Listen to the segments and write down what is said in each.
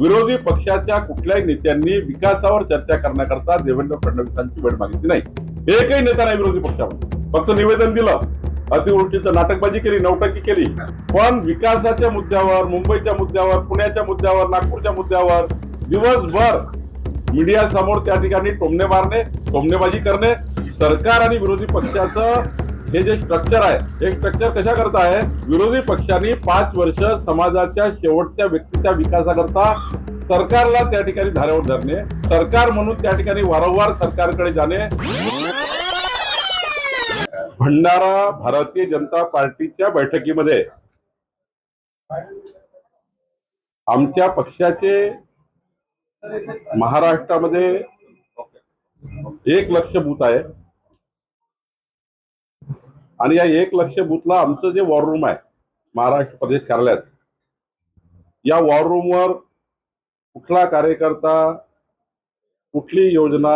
विरोधी पक्षाच्या कुठल्याही नेत्यांनी विकासावर चर्चा करण्याकरता देवेंद्र फडणवीसांची वेळ मागितली नाही. एकही नेता नाही विरोधी पक्षामध्ये. फक्त निवेदन दिलं. अतिवृष्टीचं नाटकबाजी केली नौटंकी केली. पण विकासाच्या मुद्द्यावर मुंबईच्या मुद्द्यावर पुण्याच्या मुद्द्यावर नागपूरच्या मुद्द्यावर दिवसभर मीडिया समोर त्या ठिकाणी टोमणे मारणे टोमणेबाजी करणे सरकार आणि विरोधी पक्षाचं हे जे स्ट्रक्चर आहे हे स्ट्रक्चर कशा करता आहे? विरोधी पक्षांनी पाच वर्ष समाजाच्या शेवटच्या व्यक्तीच्या विकासाकरता सरकारला त्या ठिकाणी धारेवर धरणे सरकार म्हणून त्या ठिकाणी वारंवार सरकारकडे जाणे. भंडारा भारतीय जनता पार्टीच्या बैठकीमध्ये आमच्या पक्षाचे महाराष्ट्रामध्ये एक लक्ष भूत आहे. आणि या एक लक्ष बूथला आमचं जे वॉर रूम आहे महाराष्ट्र प्रदेश कार्यालयात या वॉर रूमवर कुठला कार्यकर्ता कुठली योजना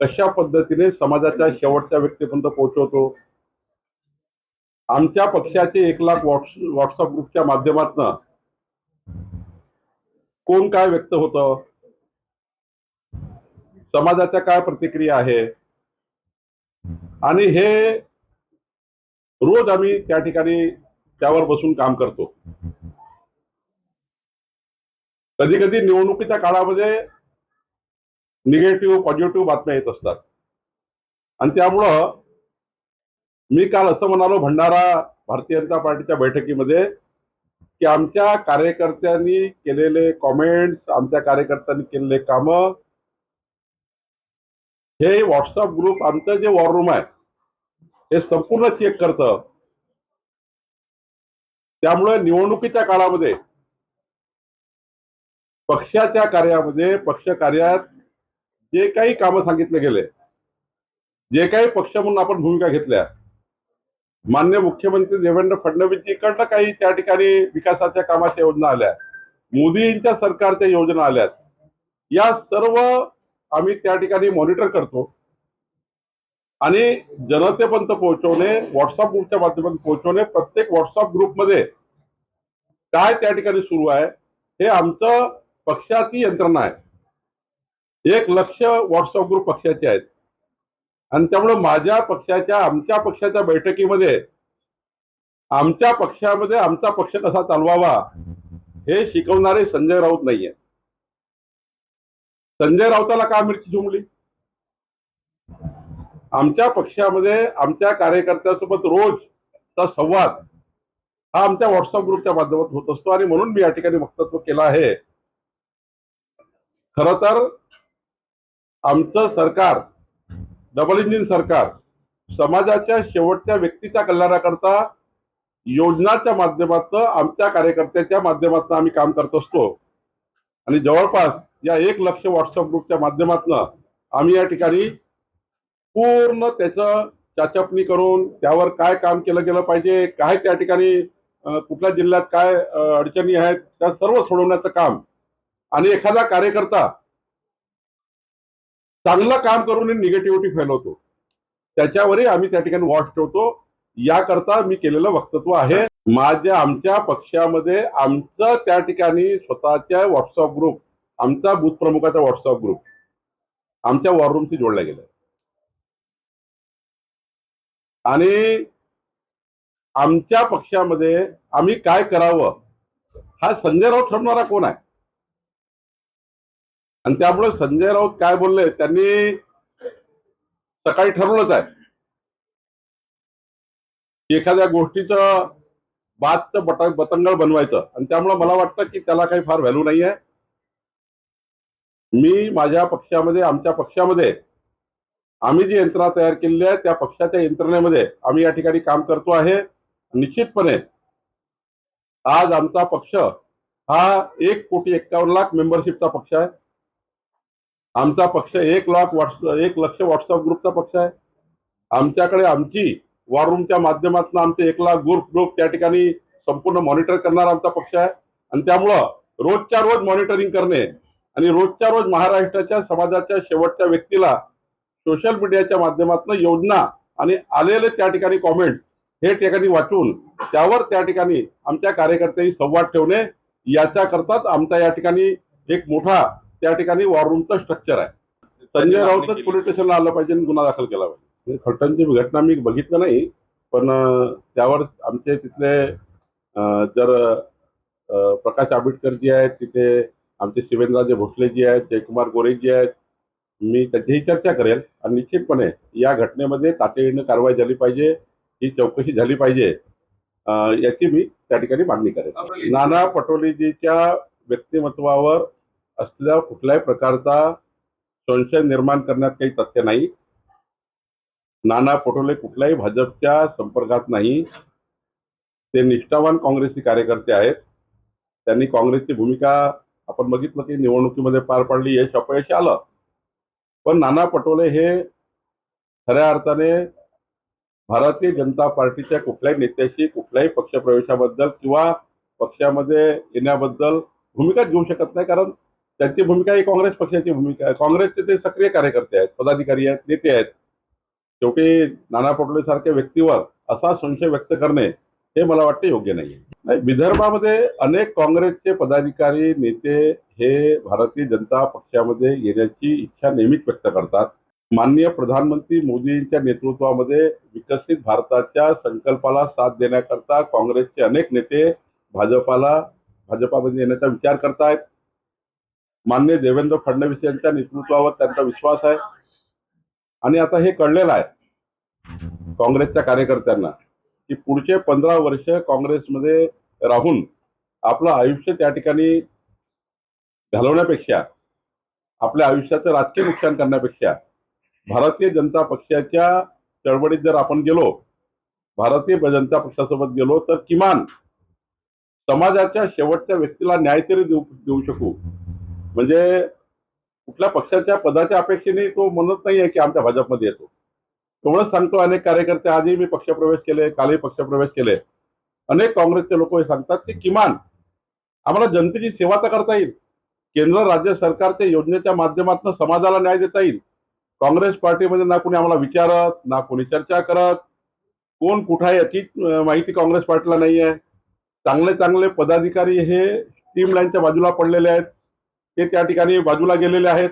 कशा पद्धतीने समाजाच्या शेवटच्या व्यक्तीपर्यंत पोहोचवतो? आमच्या पक्षाचे एक लाख व्हॉट्स व्हॉट्सअप ग्रुपच्या माध्यमातून कोण काय व्यक्त होतं? समाजाच्या काय प्रतिक्रिया आहे? आणि हे रोज आम्ही त्या ठिकाणी त्यावर बसून काम करतो. कधी कधी निवडणुकीच्या काळामध्ये निगेटिव्ह पॉझिटिव्ह बातम्या येत असतात. आणि त्यामुळं मी काल असं म्हणालो भंडारा भारतीय जनता पार्टीच्या बैठकीमध्ये की आमच्या कार्यकर्त्यांनी केलेले कॉमेंट्स आमच्या कार्यकर्त्यांनी केलेले कामं हे व्हॉट्सअप ग्रुप आमचं जे वॉर रूम आहे हे संपूर्ण चेक करतं. त्यामुळे निवडणुकीच्या काळामध्ये पक्षाच्या कार्यामध्ये पक्ष कार्यात जे काही कामं सांगितले गेले जे काही पक्ष म्हणून आपण भूमिका घेतल्या मान्य मुख्यमंत्री देवेंद्र फडणवीसजीकडनं काही त्या ठिकाणी विकासाच्या कामाच्या योजना आल्या मोदींच्या सरकारच्या योजना आल्यात. या सर्व आम्ही त्या ठिकाणी मॉनिटर करतो. आणि जनतेपर्यंत पोहोचवणे व्हॉट्सअप ग्रुपच्या माध्यमातून पोहोचवणे प्रत्येक व्हॉट्सअप ग्रुपमध्ये काय त्या ठिकाणी सुरू आहे हे आमचं पक्षाची यंत्रणा आहे. एक लक्ष व्हॉट्सअप ग्रुप पक्षाचे आहेत. आणि त्यामुळे माझ्या पक्षाच्या आमच्या पक्षाच्या बैठकीमध्ये आमच्या पक्षामध्ये आमचा पक्ष कसा चालवावा हे शिकवणारे संजय राऊत नाहीये. संजय राऊताला का मिरची झुमली आमच्या पक्षामध्ये आमच्या कार्यकर्त्यासोबत रोजचा संवाद हा आमच्या व्हॉट्सअप ग्रुपच्या माध्यमात होत असतो आणि म्हणून मी या ठिकाणी वक्तव्य केलं आहे. खर तर आमचं सरकार डबल इंजिन सरकार समाजाच्या शेवटच्या व्यक्तीच्या कल्याणाकरता योजनाच्या माध्यमातून आमच्या कार्यकर्त्याच्या माध्यमातून आम्ही काम करत असतो. आणि जवळपास या एक लक्ष व्हॉट्सअप ग्रुपच्या माध्यमातून आम्ही या ठिकाणी पूर्ण त्याचं चाचपणी करून त्यावर काय काम केलं गेलं पाहिजे काय त्या ठिकाणी कुठल्या जिल्ह्यात काय अडचणी आहेत त्या सर्व सोडवण्याचं काम. आणि एखादा कार्यकर्ता चांगलं काम करून निगेटिव्हिटी फैलवतो त्याच्यावरही आम्ही त्या ठिकाणी वॉच ठेवतो. याकरता मी केलेलं वक्तव्य आहे. माझ्या आमच्या पक्षामध्ये आमचं त्या ठिकाणी स्वतःच्या व्हॉट्सअप ग्रुप आमचा बूथ प्रमुखाचा व्हॉट्सअप ग्रुप आमच्या वॉर रूमशी जोडला गेला आणि आमच्या पक्षामध्ये आम्ही काय करावं? हा संजय राऊत ठरवणारा कोण आहे? आणि त्यामुळे संजय राऊत काय बोलले? त्यांनी सकाळी ठरवलंच आहे. एखाद्या गोष्टीचं बादचं बट बतंगळ बनवायचं. आणि त्यामुळे मला वाटतं की त्याला काही फार व्हॅल्यू नाही आहे मी माझ्या पक्षामध्ये आमच्या पक्षामध्ये आम्ही जी यंत्रणा तयार केलेली आहे त्या पक्षाच्या यंत्रणेमध्ये आम्ही या ठिकाणी काम करतो आहे. निश्चितपणे आज आमचा पक्ष हा एक कोटी एक्कावन्न लाख मेंबरशिपचा पक्ष आहे. आमचा पक्ष एक लाख व्हॉट्स एक लक्ष व्हॉट्सअप ग्रुपचा पक्ष आहे. आमच्याकडे आमची वॉर रूमच्या माध्यमातून आमचे एक लाख ग्रुप ग्रुप त्या ठिकाणी संपूर्ण मॉनिटर करणारा आमचा पक्ष आहे. आणि त्यामुळं रोजच्या रोज मॉनिटरिंग करणे आणि रोजच्या रोज महाराष्ट्राच्या समाजाच्या शेवटच्या व्यक्तीला सोशल मीडियाच्या माध्यमातून योजना आणि आलेले त्या ठिकाणी कॉमेंट हे ठिकाणी वाचून त्यावर त्या ठिकाणी आमच्या कार्यकर्त्यांनी संवाद ठेवणे याच्याकरताच आमचा या ठिकाणी एक मोठा त्या ठिकाणी वॉर रूमचं स्ट्रक्चर आहे. संजय राऊतच पोलीस स्टेशनला आलं पाहिजे आणि गुन्हा दाखल केला पाहिजे. फलटणची घटना मी बघितलं नाही पण त्यावर आमचे तिथले जर प्रकाश आंबेडकर जी आहेत तिथे आमचे शिवेंद्रराजे भोसले जी आहेत जयकुमार गोरे जी आहेत मी त्याचीही चर्चा करेल आणि निश्चितपणे या घटनेमध्ये तातडीनं कारवाई झाली पाहिजे ही चौकशी झाली पाहिजे याची मी त्या ठिकाणी मागणी करेल. नाना पटोलेजीच्या व्यक्तिमत्वावर असलेल्या कुठल्याही प्रकारचा संशय निर्माण करण्यात काही तथ्य नाही. नाना पटोले कुठल्याही भाजपच्या संपर्कात नाही. ते निष्ठावान काँग्रेसी कार्यकर्ते आहेत. त्यांनी काँग्रेसची भूमिका आपण बघितलं की निवडणुकीमध्ये पार पाडली यश अपयश आलं. पण नाना पटोले हे खऱ्या अर्थाने भारतीय जनता पार्टीच्या कुठल्याही नेत्याशी कुठल्याही पक्षप्रवेशाबद्दल किंवा पक्षामध्ये येण्याबद्दल भूमिकाच घेऊ शकत नाही. कारण त्यांची भूमिका ही काँग्रेस पक्षाची भूमिका आहे. काँग्रेसचे ते सक्रिय कार्यकर्ते आहेत पदाधिकारी आहेत नेते आहेत. शेवटी नाना पटोले सारख्या व्यक्तीवर असा संशय व्यक्त करणे हे मला वाटते योग्य नाही नाही विदर्भामध्ये अनेक काँग्रेसचे पदाधिकारी नेते हे भारतीय जनता पक्षामध्ये येण्याची इच्छा नेहमीच व्यक्त करतात. माननीय प्रधानमंत्री मोदींच्या नेतृत्वामध्ये विकसित भारताच्या संकल्पाला साथ देण्याकरता काँग्रेसचे अनेक नेते भाजपाला भाजपामध्ये येण्याचा विचार करतायत. मान्य देवेंद्र फडणवीस यांच्या नेतृत्वावर त्यांचा विश्वास आहे. आणि आता हे कळलेलं आहे काँग्रेसच्या कार्यकर्त्यांना. की पुढचे पंधरा वर्ष काँग्रेसमध्ये राहून आपलं आयुष्य त्या ठिकाणी घालवण्यापेक्षा आपल्या आयुष्याचं राजकीय नुकसान करण्यापेक्षा भारतीय जनता पक्षाच्या चळवळीत जर आपण गेलो भारतीय जनता पक्षासोबत गेलो तर किमान समाजाच्या शेवटच्या व्यक्तीला न्याय तरी देऊ देऊ शकू. म्हणजे कुठल्या पक्षाच्या पदाच्या अपेक्षेने तो म्हणत नाही आहे की आमच्या भाजपमध्ये येतो. तेवढंच सांगतो अनेक कार्यकर्ते आजही मी पक्षप्रवेश केले कालही पक्षप्रवेश केले. अनेक काँग्रेसचे लोक हे सांगतात की किमान आम्हाला जनतेची सेवा तर करता येईल. केंद्र राज्य सरकारच्या योजनेच्या माध्यमातून समाजाला न्याय देता येईल. काँग्रेस पार्टीमध्ये ना कोणी आम्हाला विचारत ना कोणी चर्चा करत. कोण कुठं आहे याची माहिती काँग्रेस पार्टीला नाही आहे. चांगले चांगले पदाधिकारी हे टीम लाईनच्या बाजूला पडलेले आहेत. ते त्या ठिकाणी बाजूला गेलेले आहेत.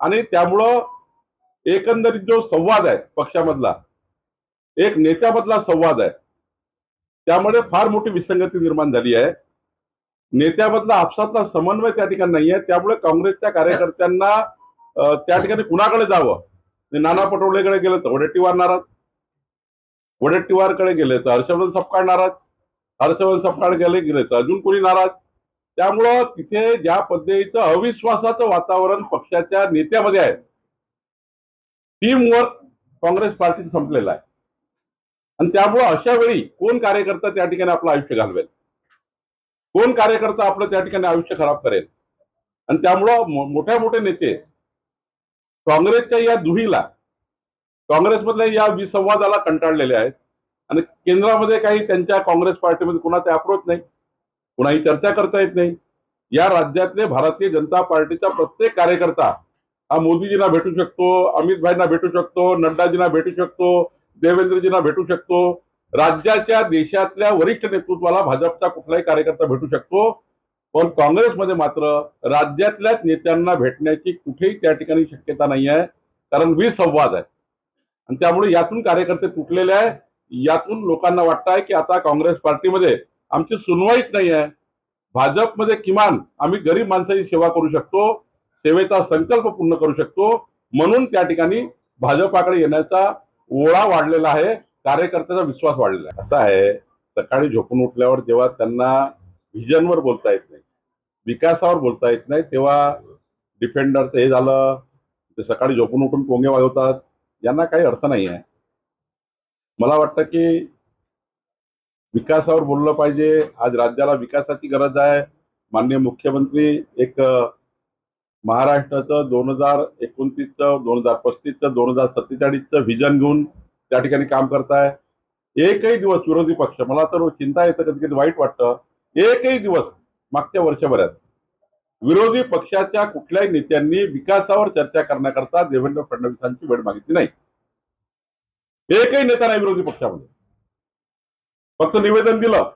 आणि त्यामुळं एकंदरीत जो संवाद आहे पक्षामधला एक नेत्यामधला संवाद आहे त्यामुळे फार मोठी विसंगती निर्माण झाली आहे. नेत्यामधला आपसातला समन्वय त्या ठिकाणी नाही आहे त्यामुळे काँग्रेसच्या कार्यकर्त्यांना त्या ठिकाणी कुणाकडे जावं? ते नाना पटोलेकडे गेलं तर वडेट्टीवार नाराज. वडेट्टीवारकडे गेले तर हर्षवर्धन सपकाळ नाराज. हर्षवर्धन सपकाळ गेले गेले तर अजून कोणी नाराज? त्यामुळं तिथे ज्या पद्धतीचं अविश्वासाचं वातावरण पक्षाच्या नेत्यामध्ये आहे टीमवर्क काँग्रेस पार्टी संपलेला आहे. आणि त्यामुळं अशा वेळी कोण कार्यकर्ता त्या ठिकाणी आपलं आयुष्य घालवेल? कोण कार्यकर्ता आपलं त्या ठिकाणी आयुष्य खराब करेल? आणि त्यामुळं मोठ्या मोठे नेते काँग्रेसच्या या दुहीला काँग्रेसमधल्या या विसंवादाला कंटाळलेले आहेत. आणि केंद्रामध्ये काही त्यांच्या काँग्रेस पार्टीमध्ये कुणाचा अप्रोच नाही कुणाही चर्चा करता येत नाही. या राज्यातले भारतीय जनता पार्टीचा प्रत्येक कार्यकर्ता हा मोदीजींना भेटू शकतो अमित भाईंना भेटू शकतो नड्डाजींना भेटू शकतो देवेंद्रजींना भेटू शकतो. राज्याच्या देशातल्या वरिष्ठ नेतृत्वाला भाजपचा कुठलाही कार्यकर्ता भेटू शकतो. पण काँग्रेसमध्ये मात्र राज्यातल्याच नेत्यांना भेटण्याची कुठेही त्या ठिकाणी शक्यता नाही आहे. कारण विसंवाद आहे. आणि त्यामुळे यातून कार्यकर्ते तुटलेले आहे यातून लोकांना वाटत आहे की आता काँग्रेस पार्टीमध्ये आमची सुनवाईच नाही आहे. भाजपमध्ये किमान आम्ही गरीब माणसाची सेवा करू शकतो. सेवेचा संकल्प पूर्ण करू शकतो. म्हणून त्या ठिकाणी भाजपाकडे येण्याचा ओळा वाढलेला आहे. कार्यकर्त्याचा विश्वास वाढलेला आहे. असं आहे सकाळी झोपून उठल्यावर जेव्हा त्यांना व्हिजनवर बोलता येत नाही विकासावर बोलता येत नाही तेव्हा डिफेंडर हे झालं ते सकाळी झोपून उठून पोंगे वाजवतात यांना काही अर्थ नाही आहे. मला वाटतं की विकासावर बोललं पाहिजे. आज राज्याला विकासाची गरज आहे. माननीय मुख्यमंत्री एक महाराष्ट्राचं दोन हजार एकोणतीसचं दोन हजार पस्तीसचं दोन हजार सत्तेचाळीसचं व्हिजन घेऊन त्या ठिकाणी काम करताय. एकही दिवस विरोधी पक्ष मला तर चिंता येतं कधी कधी वाईट वाटतं. एकही दिवस मागच्या वर्षभरात विरोधी पक्षाच्या कुठल्याही नेत्यांनी विकासावर चर्चा करण्याकरता देवेंद्र फडणवीसांची वेळ मागितली नाही. एकही नेता नाही विरोधी पक्षामध्ये. फक्त निवेदन दिलं.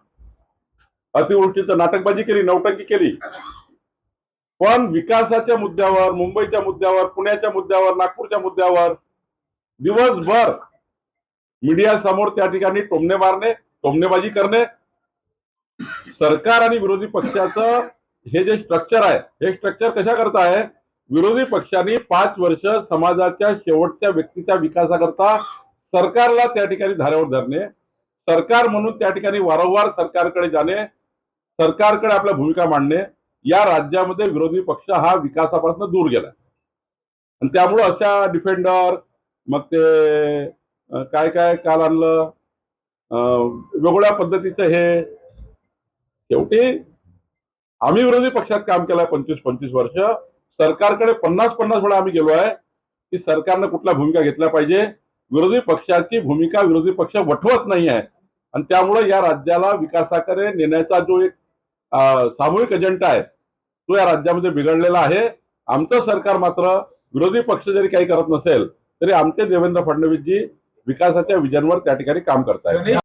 अतिवृष्टीचं नाटकबाजी केली नौटंकी केली. पण विकासाच्या मुद्द्यावर मुंबईच्या मुद्द्यावर पुण्याच्या मुद्द्यावर नागपूरच्या मुद्द्यावर दिवसभर मीडिया समोर त्या ठिकाणी टोमणे मारणे टोमणेबाजी करणे सरकार आणि विरोधी पक्षाचं हे जे स्ट्रक्चर आहे हे स्ट्रक्चर कशा करता आहे? विरोधी पक्षांनी पाच वर्ष समाजाच्या शेवटच्या व्यक्तीच्या विकासाकरता सरकारला त्या ठिकाणी धारेवर धरणे सरकार म्हणून त्या ठिकाणी वारंवार सरकारकडे जाणे सरकारकडे आपल्या भूमिका मांडणे या राज्यामध्ये विरोधी पक्ष हा विकासापासून दूर गेला आणि त्यामुळं अशा डिफेंडर मग ते काय काय काल आणलं? अं, वेगवेगळ्या पद्धतीचं हे. शेवटी आम्ही विरोधी पक्षात काम केलंय पंचवीस पंचवीस वर्ष. सरकारकडे पन्नास पन्नास वेळा आम्ही गेलो आहे की सरकारनं कुठल्या भूमिका घेतल्या पाहिजे? विरोधी पक्षाची भूमिका विरोधी पक्ष वठवत नाही आहे आणि त्यामुळे या राज्याला विकासाकडे नेण्याचा जो एक सामूहिक एजेंडा आहे. तो या राज्यामध्ये बिघडलेला आहे. आमचं सरकार मात्र विरोधी पक्ष जरी काही करत नसेल तरी आमचे देवेंद्र फडणवीसजी विकासाच्या विजनवर त्या ठिकाणी काम करतायत.